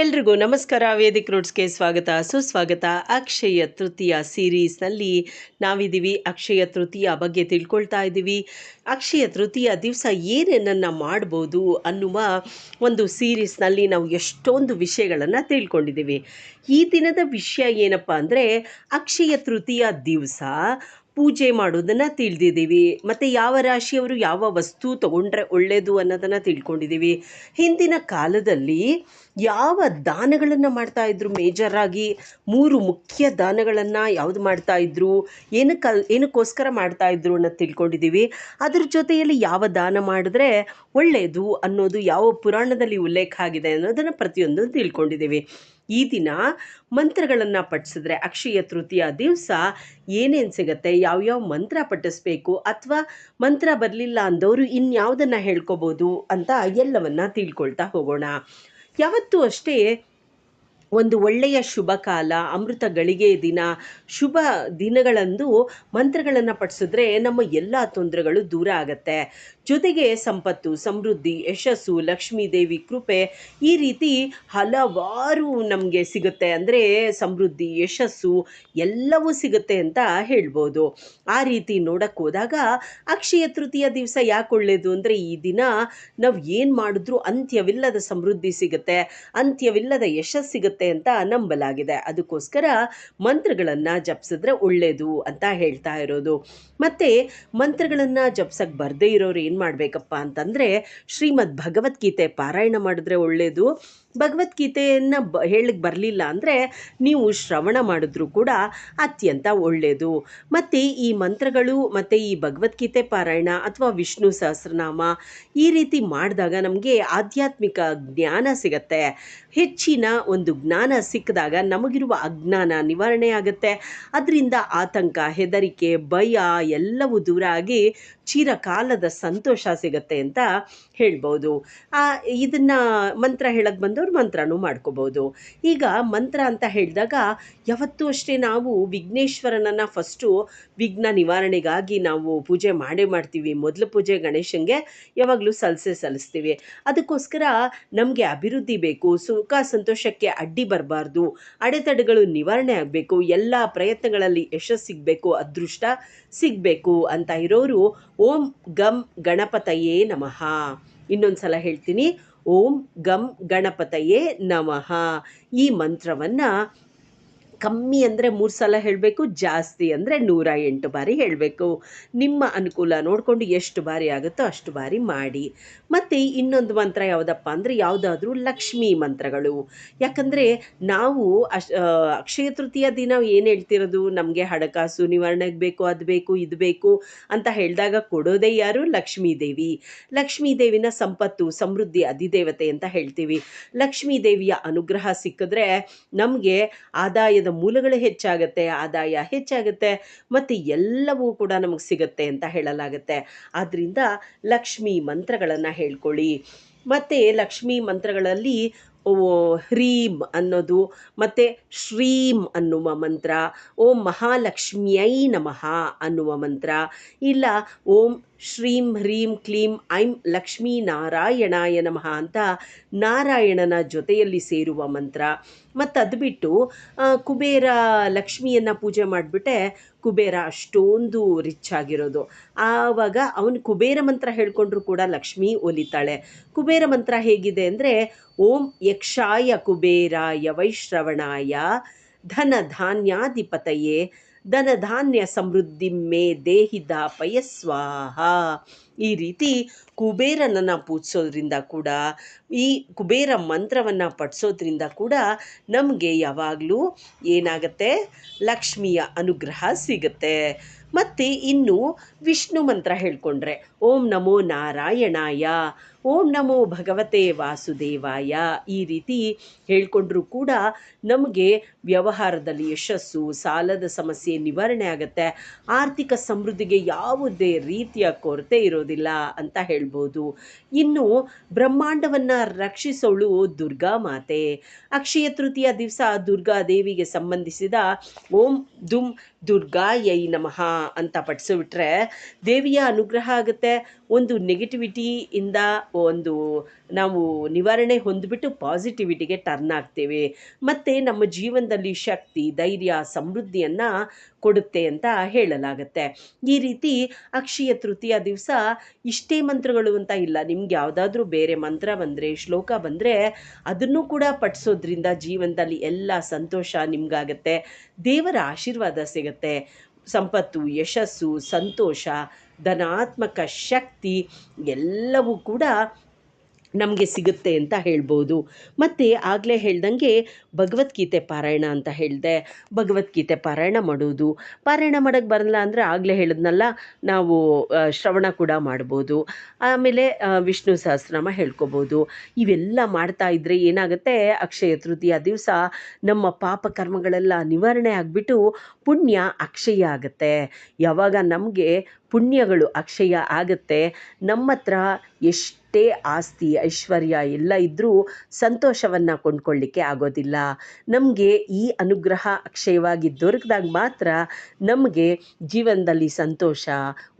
ಎಲ್ರಿಗೂ ನಮಸ್ಕಾರ. ವೇದಿಕ್ ರೋಡ್ಸ್ಗೆ ಸ್ವಾಗತ. ಸುಸ್ವಾಗತ. ಅಕ್ಷಯ ತೃತೀಯ ಸೀರೀಸ್ನಲ್ಲಿ ನಾವಿದ್ದೀವಿ. ಅಕ್ಷಯ ತೃತೀಯ ಬಗ್ಗೆ ತಿಳ್ಕೊಳ್ತಾ ಇದ್ದೀವಿ. ಅಕ್ಷಯ ತೃತೀಯ ದಿವಸ ಏನೇನನ್ನು ಮಾಡ್ಬೋದು ಅನ್ನುವ ಒಂದು ಸೀರೀಸ್ನಲ್ಲಿ ನಾವು ಎಷ್ಟೊಂದು ವಿಷಯಗಳನ್ನು ತಿಳ್ಕೊಂಡಿದ್ದೀವಿ. ಈ ದಿನದ ವಿಷಯ ಏನಪ್ಪ ಅಂದರೆ ಅಕ್ಷಯ ತೃತೀಯ ದಿವಸ ಪೂಜೆ ಮಾಡೋದನ್ನು ತಿಳಿದಿದ್ದೀವಿ. ಮತ್ತು ಯಾವ ರಾಶಿಯವರು ಯಾವ ವಸ್ತು ತಗೊಂಡ್ರೆ ಒಳ್ಳೆಯದು ಅನ್ನೋದನ್ನು ತಿಳ್ಕೊಂಡಿದ್ದೀವಿ. ಹಿಂದಿನ ಕಾಲದಲ್ಲಿ ಯಾವ ದಾನಗಳನ್ನು ಮಾಡ್ತಾ ಮೇಜರ್ ಆಗಿ ಮೂರು ಮುಖ್ಯ ದಾನಗಳನ್ನು ಯಾವುದು ಮಾಡ್ತಾ ಇದ್ರು? ಏನಕ್ಕೆ ಏನಕ್ಕೋಸ್ಕರ ಮಾಡ್ತಾ ಇದ್ರು ಅನ್ನೋದು ತಿಳ್ಕೊಂಡಿದ್ದೀವಿ. ಅದ್ರ ಜೊತೆಯಲ್ಲಿ ಯಾವ ದಾನ ಮಾಡಿದ್ರೆ ಒಳ್ಳೆಯದು ಅನ್ನೋದು ಯಾವ ಪುರಾಣದಲ್ಲಿ ಉಲ್ಲೇಖ ಆಗಿದೆ ಅನ್ನೋದನ್ನು ಪ್ರತಿಯೊಂದು ತಿಳ್ಕೊಂಡಿದ್ದೀವಿ. ಈ ದಿನ ಮಂತ್ರಗಳನ್ನು ಪಠಿಸಿದ್ರೆ ಅಕ್ಷಯ ತೃತೀಯ ದಿವಸ ಏನೇನು ಸಿಗುತ್ತೆ? ಯಾವ್ಯಾವ ಮಂತ್ರ ಪಠಿಸ್ಬೇಕು? ಅಥವಾ ಮಂತ್ರ ಬರಲಿಲ್ಲ ಅಂದವರು ಇನ್ಯಾವುದನ್ನು ಹೇಳ್ಕೋಬೋದು ಅಂತ ಎಲ್ಲವನ್ನು ತಿಳ್ಕೊಳ್ತಾ ಹೋಗೋಣ. ಯಾವತ್ತೂ ಅಷ್ಟೇ ಒಂದು ಒಳ್ಳೆಯ ಶುಭ ಕಾಲ, ಅಮೃತ ಗಳಿಗೆ ದಿನ, ಶುಭ ದಿನಗಳಂದು ಮಂತ್ರಗಳನ್ನು ಪಠಿಸಿದ್ರೆ ನಮ್ಮ ಎಲ್ಲ ತೊಂದರೆಗಳು ದೂರ ಆಗತ್ತೆ. ಜೊತೆಗೆ ಸಂಪತ್ತು, ಸಮೃದ್ಧಿ, ಯಶಸ್ಸು, ಲಕ್ಷ್ಮೀ ದೇವಿ ಕೃಪೆ ಈ ರೀತಿ ಹಲವಾರು ನಮಗೆ ಸಿಗುತ್ತೆ. ಅಂದರೆ ಸಮೃದ್ಧಿ, ಯಶಸ್ಸು ಎಲ್ಲವೂ ಸಿಗುತ್ತೆ ಅಂತ ಹೇಳ್ಬೋದು. ಆ ರೀತಿ ನೋಡಕ್ಕೆ ಅಕ್ಷಯ ತೃತೀಯ ದಿವಸ ಯಾಕೆ ಒಳ್ಳೆಯದು ಅಂದರೆ ಈ ದಿನ ನಾವು ಏನು ಮಾಡಿದ್ರೂ ಅಂತ್ಯವಿಲ್ಲದ ಸಮೃದ್ಧಿ ಸಿಗುತ್ತೆ, ಅಂತ್ಯವಿಲ್ಲದ ಯಶಸ್ಸು ಸಿಗುತ್ತೆ. ಅಂತ ನಂಬಲಾಗಿದೆ. ಅದಕ್ಕೋಸ್ಕರ ಮಂತ್ರಗಳನ್ನು ಜಪಿಸಿದ್ರೆ ಒಳ್ಳೆಯದು ಅಂತ ಹೇಳ್ತಾ ಇರೋದು. ಮತ್ತು ಮಂತ್ರಗಳನ್ನು ಜಪ್ಸಕ್ಕೆ ಬರದೇ ಇರೋರು ಏನು ಮಾಡಬೇಕಪ್ಪ ಅಂತಂದರೆ ಶ್ರೀಮದ್ ಭಗವದ್ಗೀತೆ ಪಾರಾಯಣ ಮಾಡಿದ್ರೆ ಒಳ್ಳೆಯದು ಭಗವದ್ಗೀತೆಯನ್ನು ಬ ಹೇಳಕ್ಕೆ ಬರಲಿಲ್ಲ ಅಂದರೆ ನೀವು ಶ್ರವಣ ಮಾಡಿದ್ರೂ ಕೂಡ ಅತ್ಯಂತ ಒಳ್ಳೆಯದು ಮತ್ತು ಈ ಮಂತ್ರಗಳು, ಮತ್ತು ಈ ಭಗವದ್ಗೀತೆ ಪಾರಾಯಣ ಅಥವಾ ವಿಷ್ಣು ಸಹಸ್ರನಾಮ ಈ ರೀತಿ ಮಾಡಿದಾಗ ನಮಗೆ ಆಧ್ಯಾತ್ಮಿಕ ಜ್ಞಾನ ಸಿಗತ್ತೆ. ಹೆಚ್ಚಿನ ಒಂದು ಜ್ಞಾನ ಸಿಕ್ಕಿದಾಗ ನಮಗಿರುವ ಅಜ್ಞಾನ ನಿವಾರಣೆ ಆಗುತ್ತೆ. ಅದರಿಂದ ಆತಂಕ ಹೆದರಿಕೆ ಭಯ ಎಲ್ಲವೂ ದೂರ ಆಗಿ ಚಿರಕಾಲದ ಸಂತೋಷ ಸಿಗುತ್ತೆ ಅಂತ ಹೇಳ್ಬೋದು. ಇದನ್ನು ಮಂತ್ರ ಹೇಳಕ್ಕೆ ಬಂದವ್ರು ಮಂತ್ರನೂ ಮಾಡ್ಕೋಬೋದು. ಈಗ ಮಂತ್ರ ಅಂತ ಹೇಳಿದಾಗ ಯಾವತ್ತೂ ಅಷ್ಟೇ ನಾವು ವಿಘ್ನೇಶ್ವರನನ್ನು ಫಸ್ಟು ವಿಘ್ನ ನಿವಾರಣೆಗಾಗಿ ನಾವು ಪೂಜೆ ಮಾಡೇ ಮಾಡ್ತೀವಿ. ಮೊದಲು ಪೂಜೆ ಗಣೇಶನಿಗೆ ಯಾವಾಗಲೂ ಸಲ್ಲಿಸೇ ಸಲ್ಲಿಸ್ತೀವಿ. ಅದಕ್ಕೋಸ್ಕರ ನಮಗೆ ಅಭಿವೃದ್ಧಿ ಬೇಕು, ಸುಖ ಸಂತೋಷಕ್ಕೆ ಅಡ್ಡಿ ಬರಬಾರ್ದು, ಅಡೆತಡೆಗಳು ನಿವಾರಣೆ ಆಗಬೇಕು, ಎಲ್ಲ ಪ್ರಯತ್ನಗಳಲ್ಲಿ ಯಶಸ್ಸು ಸಿಗಬೇಕು, ಅದೃಷ್ಟ ಸಿಗಬೇಕು ಅಂತ ಇರೋರು ಓಂ ಗಂ ಗಣಪತಯೇ ನಮಃ. ಇನ್ನೊಂದು ಸಲ ಹೇಳ್ತೀನಿ ಓಂ ಗಂ ಗಣಪತಯೇ ನಮಃ. ಈ ಮಂತ್ರವನ್ನು ಕಮ್ಮಿ ಅಂದರೆ ಮೂರು ಸಲ ಹೇಳಬೇಕು, ಜಾಸ್ತಿ ಅಂದರೆ ನೂರ ಎಂಟು ಬಾರಿ ಹೇಳಬೇಕು. ನಿಮ್ಮ ಅನುಕೂಲ ನೋಡಿಕೊಂಡು ಎಷ್ಟು ಬಾರಿ ಆಗುತ್ತೋ ಅಷ್ಟು ಬಾರಿ ಮಾಡಿ. ಮತ್ತು ಇನ್ನೊಂದು ಮಂತ್ರ ಯಾವುದಪ್ಪ ಅಂದರೆ ಯಾವುದಾದ್ರೂ ಲಕ್ಷ್ಮೀ ಮಂತ್ರಗಳು. ಯಾಕಂದರೆ ನಾವು ಅಶ್ ಅಕ್ಷಯ ತೃತೀಯ ದಿನ ಏನು ಹೇಳ್ತಿರೋದು? ನಮಗೆ ಹಣಕಾಸು ನಿವಾರಣೆಗೆ ಬೇಕು, ಅದು ಬೇಕು, ಇದು ಬೇಕು ಅಂತ ಹೇಳಿದಾಗ ಕೊಡೋದೇ ಯಾರು? ಲಕ್ಷ್ಮೀ ದೇವಿ. ಲಕ್ಷ್ಮೀ ದೇವಿನ ಸಂಪತ್ತು, ಸಮೃದ್ಧಿ, ಅಧಿದೇವತೆ ಅಂತ ಹೇಳ್ತೀವಿ. ಲಕ್ಷ್ಮೀ ದೇವಿಯ ಅನುಗ್ರಹ ಸಿಕ್ಕಿದ್ರೆ ನಮಗೆ ಆದಾಯದ ಮೂಲಗಳು ಹೆಚ್ಚಾಗುತ್ತೆ, ಆದಾಯ ಹೆಚ್ಚಾಗುತ್ತೆ ಮತ್ತು ಎಲ್ಲವೂ ಕೂಡ ನಮಗೆ ಸಿಗುತ್ತೆ ಅಂತ ಹೇಳಲಾಗುತ್ತೆ. ಆದ್ದರಿಂದ ಲಕ್ಷ್ಮೀ ಮಂತ್ರಗಳನ್ನು ಹೇಳ್ಕೊಳ್ಳಿ. ಮತ್ತು ಲಕ್ಷ್ಮೀ ಮಂತ್ರಗಳಲ್ಲಿ ಹ್ರೀಂ ಅನ್ನೋದು, ಮತ್ತು ಶ್ರೀಂ ಅನ್ನುವ ಮಂತ್ರ, ಓಂ ಮಹಾಲಕ್ಷ್ಮಿಯೈ ನಮಃ ಅನ್ನುವ ಮಂತ್ರ, ಇಲ್ಲ ಓಂ ಶ್ರೀಂ ಹ್ರೀಂ ಕ್ಲೀಂ ಐಂ ಲಕ್ಷ್ಮೀ ನಾರಾಯಣಾಯ ನಮಃ ಅಂತ ನಾರಾಯಣನ ಜೊತೆಯಲ್ಲಿ ಸೇರುವ ಮಂತ್ರ. ಮತ್ತು ಅದು ಬಿಟ್ಟು ಕುಬೇರ ಲಕ್ಷ್ಮಿಯನ್ನು ಪೂಜೆ ಮಾಡಿಬಿಟ್ಟೆ, ಕುಬೇರ ಅಷ್ಟೊಂದು ರಿಚ್ ಆಗಿರೋದು. ಆವಾಗ ಅವನು ಕುಬೇರ ಮಂತ್ರ ಹೇಳ್ಕೊಂಡ್ರು ಕೂಡ ಲಕ್ಷ್ಮಿ ಒಲಿತಾಳೆ. ಕುಬೇರ ಮಂತ್ರ ಹೇಗಿದೆ ಅಂದರೆ, ಓಂ ಯಕ್ಷಾಯ ಕುಬೇರಾಯ ವೈಶ್ರವಣಾಯ ಧನ ಧಾನ್ಯಾಧಿಪತಯೇ ಧನ ಧಾನ್ಯ ಸಮೃದ್ಧಿ ಮೇ ದೇಹಿದ ಪಯಸ್ವಾಹ ಈ ರೀತಿ ಕುಬೇರನನ್ನು ಪೂಜಿಸೋದ್ರಿಂದ ಕೂಡ, ಈ ಕುಬೇರ ಮಂತ್ರವನ್ನು ಪಠಿಸೋದ್ರಿಂದ ಕೂಡ ನಮಗೆ ಯಾವಾಗಲೂ ಏನಾಗುತ್ತೆ? ಲಕ್ಷ್ಮಿಯ ಅನುಗ್ರಹ ಸಿಗುತ್ತೆ. ಮತ್ತು ಇನ್ನು ವಿಷ್ಣು ಮಂತ್ರ ಹೇಳ್ಕೊಂಡ್ರೆ, ಓಂ ನಮೋ ನಾರಾಯಣಾಯ, ಓಂ ನಮೋ ಭಗವತೆ ವಾಸುದೇವಾಯ ಈ ರೀತಿ ಹೇಳ್ಕೊಂಡ್ರೂ ಕೂಡ ನಮಗೆ ವ್ಯವಹಾರದಲ್ಲಿ ಯಶಸ್ಸು, ಸಾಲದ ಸಮಸ್ಯೆ ನಿವಾರಣೆ ಆಗುತ್ತೆ. ಆರ್ಥಿಕ ಸಮೃದ್ಧಿಗೆ ಯಾವುದೇ ರೀತಿಯ ಕೊರತೆ ಇರೋದಿಲ್ಲ ಅಂತ ಹೇಳ್ಬೋದು. ಇನ್ನು ಬ್ರಹ್ಮಾಂಡವನ್ನು ರಕ್ಷಿಸೋಳು ದುರ್ಗಾ ಮಾತೆ. ಅಕ್ಷಯ ತೃತೀಯ ದಿವಸ ದುರ್ಗಾ ದೇವಿಗೆ ಸಂಬಂಧಿಸಿದ ಓಂ ದುಂ ದುರ್ಗಾಯೈ ನಮಃ ಅಂತ ಪಠಿಸಿಬಿಟ್ರೆ ದೇವಿಯ ಅನುಗ್ರಹ ಆಗುತ್ತೆ. ಒಂದು ನೆಗೆಟಿವಿಟಿಯಿಂದ ಒಂದು ನಾವು ನಿವಾರಣೆ ಹೊಂದ್ಬಿಟ್ಟು ಪಾಸಿಟಿವಿಟಿಗೆ ಟರ್ನ್ ಆಗ್ತೇವೆ. ಮತ್ತು ನಮ್ಮ ಜೀವನದಲ್ಲಿ ಶಕ್ತಿ, ಧೈರ್ಯ, ಸಮೃದ್ಧಿಯನ್ನು ಕೊಡುತ್ತೆ ಅಂತ ಹೇಳಲಾಗುತ್ತೆ. ಈ ರೀತಿ ಅಕ್ಷಯ ತೃತೀಯ ದಿವಸ ಇಷ್ಟೇ ಮಂತ್ರಗಳು ಅಂತ ಇಲ್ಲ. ನಿಮ್ಗೆ ಯಾವುದಾದ್ರೂ ಬೇರೆ ಮಂತ್ರ ಬಂದರೆ, ಶ್ಲೋಕ ಬಂದರೆ ಅದನ್ನು ಕೂಡ ಪಠಿಸೋದ್ರಿಂದ ಜೀವನದಲ್ಲಿ ಎಲ್ಲ ಸಂತೋಷ ನಿಮ್ಗಾಗತ್ತೆ. ದೇವರ ಆಶೀರ್ವಾದ ಸಿಗುತ್ತೆ. ಸಂಪತ್ತು ಯಶಸ್ಸು ಸಂತೋಷ ಧನಾತ್ಮಕ ಶಕ್ತಿ ಎಲ್ಲವೂ ಕೂಡ ನಮಗೆ ಸಿಗುತ್ತೆ ಅಂತ ಹೇಳ್ಬೋದು. ಮತ್ತು ಆಗಲೇ ಹೇಳ್ದಂಗೆ ಭಗವದ್ಗೀತೆ ಪಾರಾಯಣ ಅಂತ ಹೇಳಿದೆ. ಭಗವದ್ಗೀತೆ ಪಾರಾಯಣ ಮಾಡೋದು. ಪಾರಾಯಣ ಮಾಡೋಕ್ಕೆ ಬರಲ್ಲ ಅಂದರೆ ಆಗಲೇ ಹೇಳಿದ್ನಲ್ಲ, ನಾವು ಶ್ರವಣ ಕೂಡ ಮಾಡ್ಬೋದು. ಆಮೇಲೆ ವಿಷ್ಣು ಸಹಸ್ರನಾಮ ಹೇಳ್ಕೊಬೋದು. ಇವೆಲ್ಲ ಮಾಡ್ತಾ ಇದ್ದರೆ ಏನಾಗುತ್ತೆ, ಅಕ್ಷಯ ತೃತೀಯ ದಿವಸ ನಮ್ಮ ಪಾಪ ಕರ್ಮಗಳೆಲ್ಲ ನಿವಾರಣೆ ಆಗಿಬಿಟ್ಟು ಪುಣ್ಯ, ಅಕ್ಷಯ ಆಗುತ್ತೆ. ಯಾವಾಗ ನಮಗೆ ಪುಣ್ಯಗಳು, ಅಕ್ಷಯ ಆಗುತ್ತೆ ನಮ್ಮ ಹತ್ರ ಎಷ್ಟೇ ಆಸ್ತಿ, ಐಶ್ವರ್ಯ ಎಲ್ಲ ಇದ್ದರೂ ಸಂತೋಷವನ್ನು ಕೊಂಡ್ಕೊಳ್ಳಿಕ್ಕೆ ಆಗೋದಿಲ್ಲ. ನಮಗೆ ಈ ಅನುಗ್ರಹ ಅಕ್ಷಯವಾಗಿ ದೊರಕಿದಾಗ ಮಾತ್ರ ನಮಗೆ ಜೀವನದಲ್ಲಿ ಸಂತೋಷ,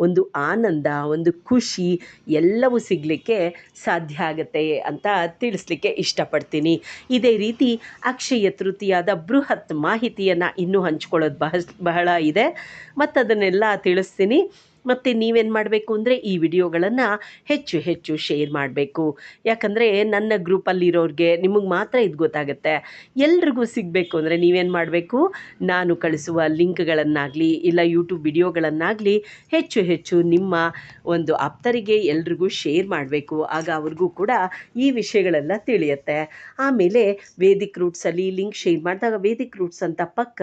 ಒಂದು ಆನಂದ, ಒಂದು ಖುಷಿ ಎಲ್ಲವೂ ಸಿಗಲಿಕ್ಕೆ ಸಾಧ್ಯ ಆಗುತ್ತೆ ಅಂತ ತಿಳಿಸ್ಲಿಕ್ಕೆ ಇಷ್ಟಪಡ್ತೀನಿ. ಇದೇ ರೀತಿ ಅಕ್ಷಯ ತೃತೀಯದ ಬೃಹತ್ ಮಾಹಿತಿಯನ್ನು ಇನ್ನೂ ಹಂಚ್ಕೊಳ್ಳೋದು ಬಹಳ ಬಹಳ ಇದೆ. ಮತ್ತು ಅದನ್ನೆಲ್ಲ ತಿಳಿಸ್ತೀನಿ. ಮತ್ತು ನೀವೇನು ಮಾಡಬೇಕು ಅಂದರೆ ಈ ವಿಡಿಯೋಗಳನ್ನು ಹೆಚ್ಚು ಹೆಚ್ಚು ಶೇರ್ ಮಾಡಬೇಕು. ಯಾಕಂದರೆ ನನ್ನ ಗ್ರೂಪಲ್ಲಿರೋರಿಗೆ ನಿಮಗೆ ಮಾತ್ರ ಇದು ಗೊತ್ತಾಗುತ್ತೆ. ಎಲ್ರಿಗೂ ಸಿಗಬೇಕು ಅಂದರೆ ನೀವೇನು ಮಾಡಬೇಕು? ನಾನು ಕಳಿಸುವ ಲಿಂಕ್ಗಳನ್ನಾಗಲಿ ಇಲ್ಲ ಯೂಟ್ಯೂಬ್ ವಿಡಿಯೋಗಳನ್ನಾಗಲಿ ಹೆಚ್ಚು ಹೆಚ್ಚು ನಿಮ್ಮ ಒಂದು ಆಪ್ತರಿಗೆ ಎಲ್ರಿಗೂ ಶೇರ್ ಮಾಡಬೇಕು. ಆಗ ಅವ್ರಿಗೂ ಕೂಡ ಈ ವಿಷಯಗಳೆಲ್ಲ ತಿಳಿಯುತ್ತೆ. ಆಮೇಲೆ ವೇದಿಕ್ ರೂಟ್ಸಲ್ಲಿ ಲಿಂಕ್ ಶೇರ್ ಮಾಡಿದಾಗ ವೇದಿಕ್ ರೂಟ್ಸ್ ಅಂತ ಪಕ್ಕ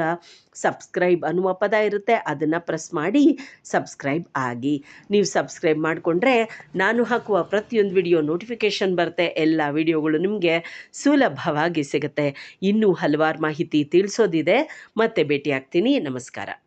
ಸಬ್ಸ್ಕ್ರೈಬ್ ಅನ್ನುವ ಪದ ಇರುತ್ತೆ. ಅದನ್ನು ಪ್ರೆಸ್ ಮಾಡಿ ಸಬ್ಸ್ಕ್ರೈಬ್ ಆಗಿ. ನೀವು ಸಬ್ಸ್ಕ್ರೈಬ್ ಮಾಡಿಕೊಂಡ್ರೆ ನಾನು ಹಾಕುವ ಪ್ರತಿಯೊಂದು ವಿಡಿಯೋ ನೋಟಿಫಿಕೇಷನ್ ಬರುತ್ತೆ. ಎಲ್ಲ ವಿಡಿಯೋಗಳು ನಿಮಗೆ ಸುಲಭವಾಗಿ ಸಿಗುತ್ತೆ. ಇನ್ನೂ ಹಲವಾರು ಮಾಹಿತಿ ತಿಳಿಸೋದಿದೆ. ಮತ್ತೆ ಭೇಟಿ ಆಗ್ತೀನಿ ನಮಸ್ಕಾರ.